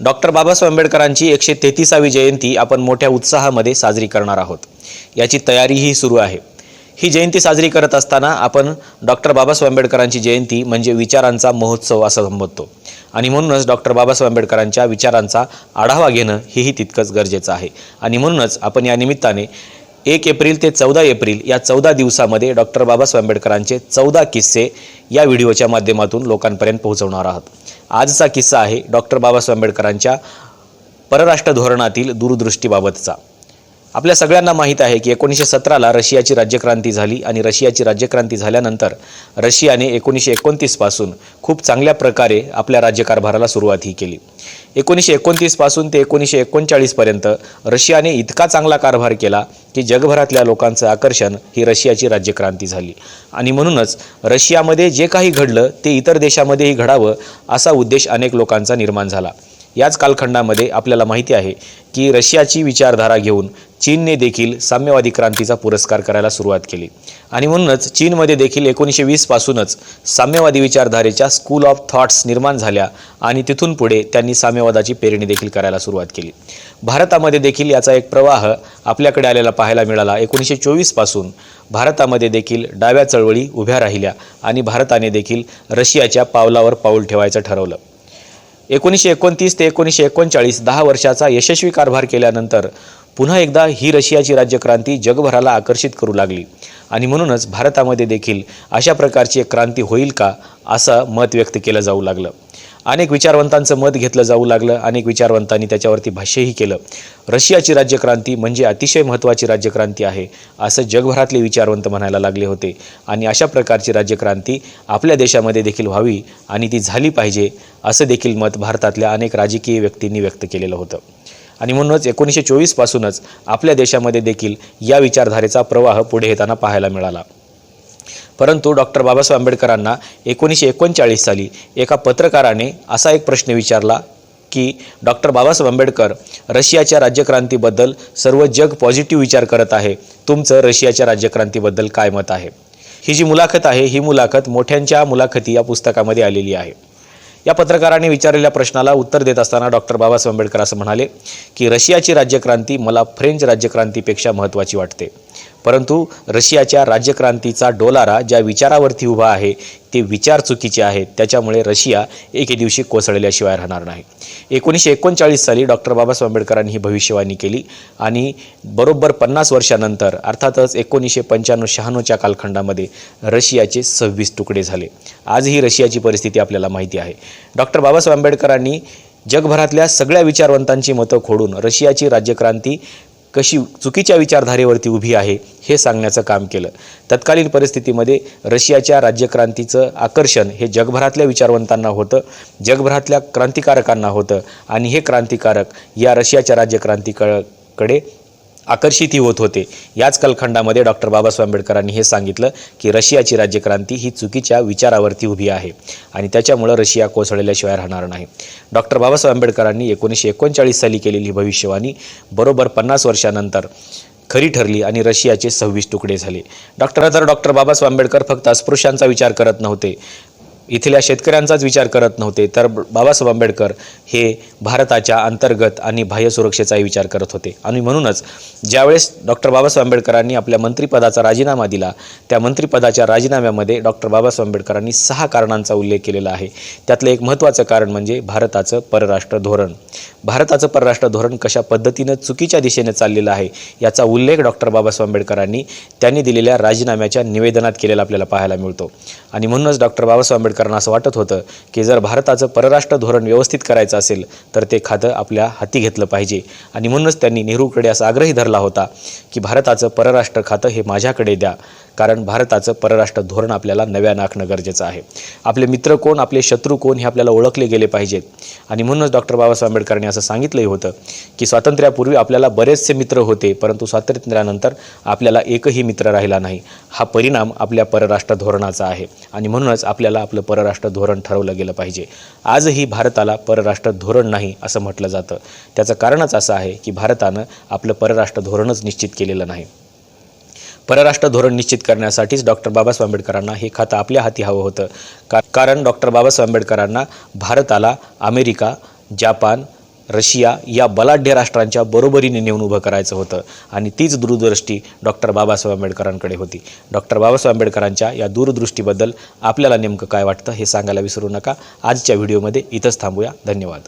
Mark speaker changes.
Speaker 1: Doctor Babasaheb आंबेडकरांची एकशे तेहतीसावी जयंती आपण मोठ्या उत्साहामध्ये साजरी करणार आहोत. याची तयारीही सुरू आहे. ही जयंती साजरी करत असताना आपण डॉक्टर बाबासाहेब आंबेडकरांची जयंती म्हणजे विचारांचा महोत्सव असं संबोधतो. आणि म्हणूनच डॉक्टर बाबासाहेब आंबेडकरांच्या विचारांचा आढावा घेणं हेही तितकंच गरजेचं आहे. आणि म्हणूनच आपण या निमित्ताने एक एप्रिल ते चौदा एप्रिल या चौदा दिवसामध्ये डॉक्टर बाबासाहेब आंबेडकरांचे चौदा किस्से या व्हिडिओच्या माध्यमातून लोकांपर्यंत पोहोचवणार आहोत. आजचा किस्सा आहे डॉक्टर बाबासाहेब आंबेडकरांच्या परराष्ट्र धोरणातील दूरदृष्टीबाबतचा. आपल्या सगळ्यांना माहीत आहे की एकोणीसशे सतराला रशियाची राज्यक्रांती झाली आणि रशियाची राज्यक्रांती झाल्यानंतर रशियाने एकोणीसशे एकोणतीसपासून खूप चांगल्या प्रकारे आपल्या राज्यकारभाराला सुरुवात ही केली. एकोणीसशे एकोणतीसपासून ते एकोणीसशे एकोणचाळीसपर्यंत रशियाने इतका चांगला कारभार केला की जगभरातल्या लोकांचं आकर्षण ही रशियाची राज्यक्रांती झाली. आणि म्हणूनच रशियामध्ये जे काही घडलं ते इतर देशामध्येही घडावं असा उद्देश अनेक लोकांचा निर्माण झाला. याच कालखंडामध्ये आपल्याला माहिती आहे की रशियाची विचारधारा घेऊन चीनने देखील साम्यवादी क्रांतीचा पुरस्कार करायला सुरुवात केली. आणि म्हणूनच चीनमध्ये देखील एकोणीसशे वीसपासूनच साम्यवादी विचारधारेच्या स्कूल ऑफ थॉट्स निर्माण झाल्या आणि तिथून पुढे त्यांनी साम्यवादाची पेरणी देखील करायला सुरुवात केली. भारतामध्ये देखील याचा एक प्रवाह आपल्याकडे आलेला पाहायला मिळाला. एकोणीसशे चोवीसपासून भारतामध्ये देखील डाव्या चळवळी उभ्या राहिल्या आणि भारताने देखील रशियाच्या पावलावर पाऊल ठेवायचं ठरवलं. एकोणीसशे एकोणतीस ते एकोणीसशे एकोणचाळीस दहा वर्षाचा यशस्वी कारभार केल्यानंतर पुन्हा एकदा ही रशियाची राज्यक्रांती जगभराला आकर्षित करू लागली. आणि म्हणूनच भारतामध्ये देखील अशा प्रकारची एक क्रांती होईल का असं मत व्यक्त केलं जाऊ लागलं. अनेक विचारवंतांचं मत घेतलं जाऊ लागलं. अनेक विचारवंतांनी त्याच्यावरती भाष्यही केलं. रशियाची राज्यक्रांती म्हणजे अतिशय महत्त्वाची राज्यक्रांती आहे असं जगभरातले विचारवंत म्हणायला लागले होते. आणि अशा प्रकारची राज्यक्रांती आपल्या देशामध्ये देखील व्हावी आणि ती झाली पाहिजे असं देखील मत भारतातल्या अनेक राजकीय व्यक्तींनी व्यक्त केलेलं होतं. आणि म्हणूनच एकोणीसशे चोवीसपासूनच आपल्या देशामध्ये देखील या विचारधारेचा प्रवाह पुढे येताना पाहायला मिळाला. परंतु डॉक्टर बाबासाहेब आंबेडकरांना एकोणीसशे एकोणचाळीस साली एका पत्रकाराने असा एक प्रश्न विचारला की डॉक्टर बाबासाहेब आंबेडकर रशियाच्या राज्यक्रांतीबद्दल सर्व जग पॉझिटिव्ह विचार करत आहे. तुमचं रशियाच्या राज्यक्रांतीबद्दल काय मत आहे? ही जी मुलाखत आहे ही मुलाखत मोठ्यांच्या मुलाखती या पुस्तकामध्ये आलेली आहे. या पत्रकाराने विचारलेल्या प्रश्नाला उत्तर देत असताना डॉक्टर बाबासाहेब आंबेडकर असं म्हणाले की रशियाची राज्यक्रांती मला फ्रेंच राज्यक्रांतीपेक्षा महत्त्वाची वाटते. परंतु रशियाच्या राज्यक्रांतीचा डोलारा ज्या विचारावरती उभा आहे ते विचार चुकीचे आहेत. त्याच्यामुळे रशिया एके दिवशी कोसळल्याशिवाय राहणार नाही. एकोणीसशे एकोणचाळीस साली डॉक्टर बाबासाहेब आंबेडकरांनी ही भविष्यवाणी केली आणि बरोबर पन्नास वर्षानंतर अर्थातच एकोणीसशे पंच्याण्णव शहाण्णवच्या कालखंडामध्ये रशियाचे सव्वीस तुकडे झाले. आजही रशियाची परिस्थिती आपल्याला माहिती आहे. डॉक्टर बाबासाहेब आंबेडकरांनी जगभरातल्या सगळ्या विचारवंतांची मतं खोडून रशियाची राज्यक्रांती कशी चुकीच्या विचारधारेवरती उभी आहे हे सांगण्याचं काम केलं. तत्कालीन परिस्थितीमध्ये रशियाच्या राज्यक्रांतीचं आकर्षण हे जगभरातल्या विचारवंतांना होतं जगभरातल्या क्रांतिकारकांना होतं आणि हे क्रांतिकारक या रशियाच्या राज्यक्रांतीककडे आकर्षितही होत होते. याच कालखंडामध्ये डॉक्टर बाबासाहेब आंबेडकरांनी हे सांगितलं की रशियाची राज्यक्रांती ही चुकीच्या विचारावरती उभी आहे आणि त्याच्यामुळं रशिया कोसळल्याशिवाय राहणार नाही. डॉक्टर बाबासाहेब आंबेडकरांनी एकोणीसशे एकोणचाळीस साली केलेली भविष्यवाणी बरोबर पन्नास वर्षानंतर खरी ठरली आणि रशियाचे सव्वीस तुकडे झाले. डॉक्टर तर डॉक्टर बाबासाहेब आंबेडकर फक्त अस्पृश्यांचा विचार करत नव्हते. इथल्या शेतकऱ्यांचाच विचार करत नव्हते तर बाबासाहेब आंबेडकर हे भारताच्या अंतर्गत आणि बाह्य सुरक्षेचाही विचार करत होते. आणि म्हणूनच ज्यावेळेस डॉक्टर बाबासाहेब आंबेडकरांनी आपल्या मंत्रिपदाचा राजीनामा दिला त्या मंत्रिपदाच्या राजीनाम्यामध्ये डॉक्टर बाबासाहेब आंबेडकरांनी सहा कारणांचा उल्लेख केलेला आहे. त्यातलं एक महत्त्वाचं कारण म्हणजे भारताचं परराष्ट्र धोरण. भारताचं परराष्ट्र धोरण कशा पद्धतीनं चुकीच्या दिशेने चाललेलं आहे याचा उल्लेख डॉक्टर बाबासाहेब आंबेडकरांनी त्यांनी दिलेल्या राजीनाम्याच्या निवेदनात केलेला आपल्याला पाहायला मिळतो. आणि म्हणूनच डॉक्टर बाबासाहेब आंबेडकरांना असं वाटत होतं की जर भारताचं परराष्ट्र धोरण व्यवस्थित करायचं असेल तर ते खातं आपल्या हाती घेतलं पाहिजे. आणि म्हणूनच त्यांनी नेहरूकडे असा आग्रही धरला होता की भारताचं परराष्ट्र खातं हे माझ्याकडे द्या. कारण भारताचं परराष्ट्र धोरण आपल्याला नव्यानं आखणं गरजेचं आहे. आपले मित्र कोण आपले शत्रू कोण हे आपल्याला ओळखले गेले पाहिजेत. आणि म्हणूनच डॉक्टर बाबासाहेब आंबेडकरांनी असं सांगितलंही होतं की स्वातंत्र्यापूर्वी आपल्याला बरेचसे मित्र होते परंतु स्वातंत्र्यानंतर आपल्याला एकही मित्र राहिला नाही. हा परिणाम आपल्या परराष्ट्र धोरणाचा आहे. आणि म्हणूनच आपल्याला आपलं परराष्ट्र धोरण ठरवलं गेलं पाहिजे. आजही भारताला परराष्ट्र धोरण नाही असं म्हटलं जातं. त्याचं कारणच असं आहे की भारतानं आपलं परराष्ट्र धोरणच निश्चित केलेलं नाही. परराष्ट्र धोरण निश्चित करण्यासाठीच डॉक्टर बाबासाहेब आंबेडकरांना हे खातं आपल्या हाती हवं होतं. का कारण डॉक्टर बाबासाहेब आंबेडकरांना भारताला अमेरिका जापान रशिया या बलाढ्य राष्ट्रांच्या बरोबरीने नेऊन उभं करायचं होतं. आणि तीच दूरदृष्टी डॉक्टर बाबासाहेब आंबेडकरांकडे होती. डॉक्टर बाबासाहेब आंबेडकरांच्या या दूरदृष्टीबद्दल आपल्याला नेमकं काय वाटतं हे सांगायला विसरू नका. आजच्या व्हिडिओमध्ये इथंच थांबूया. धन्यवाद.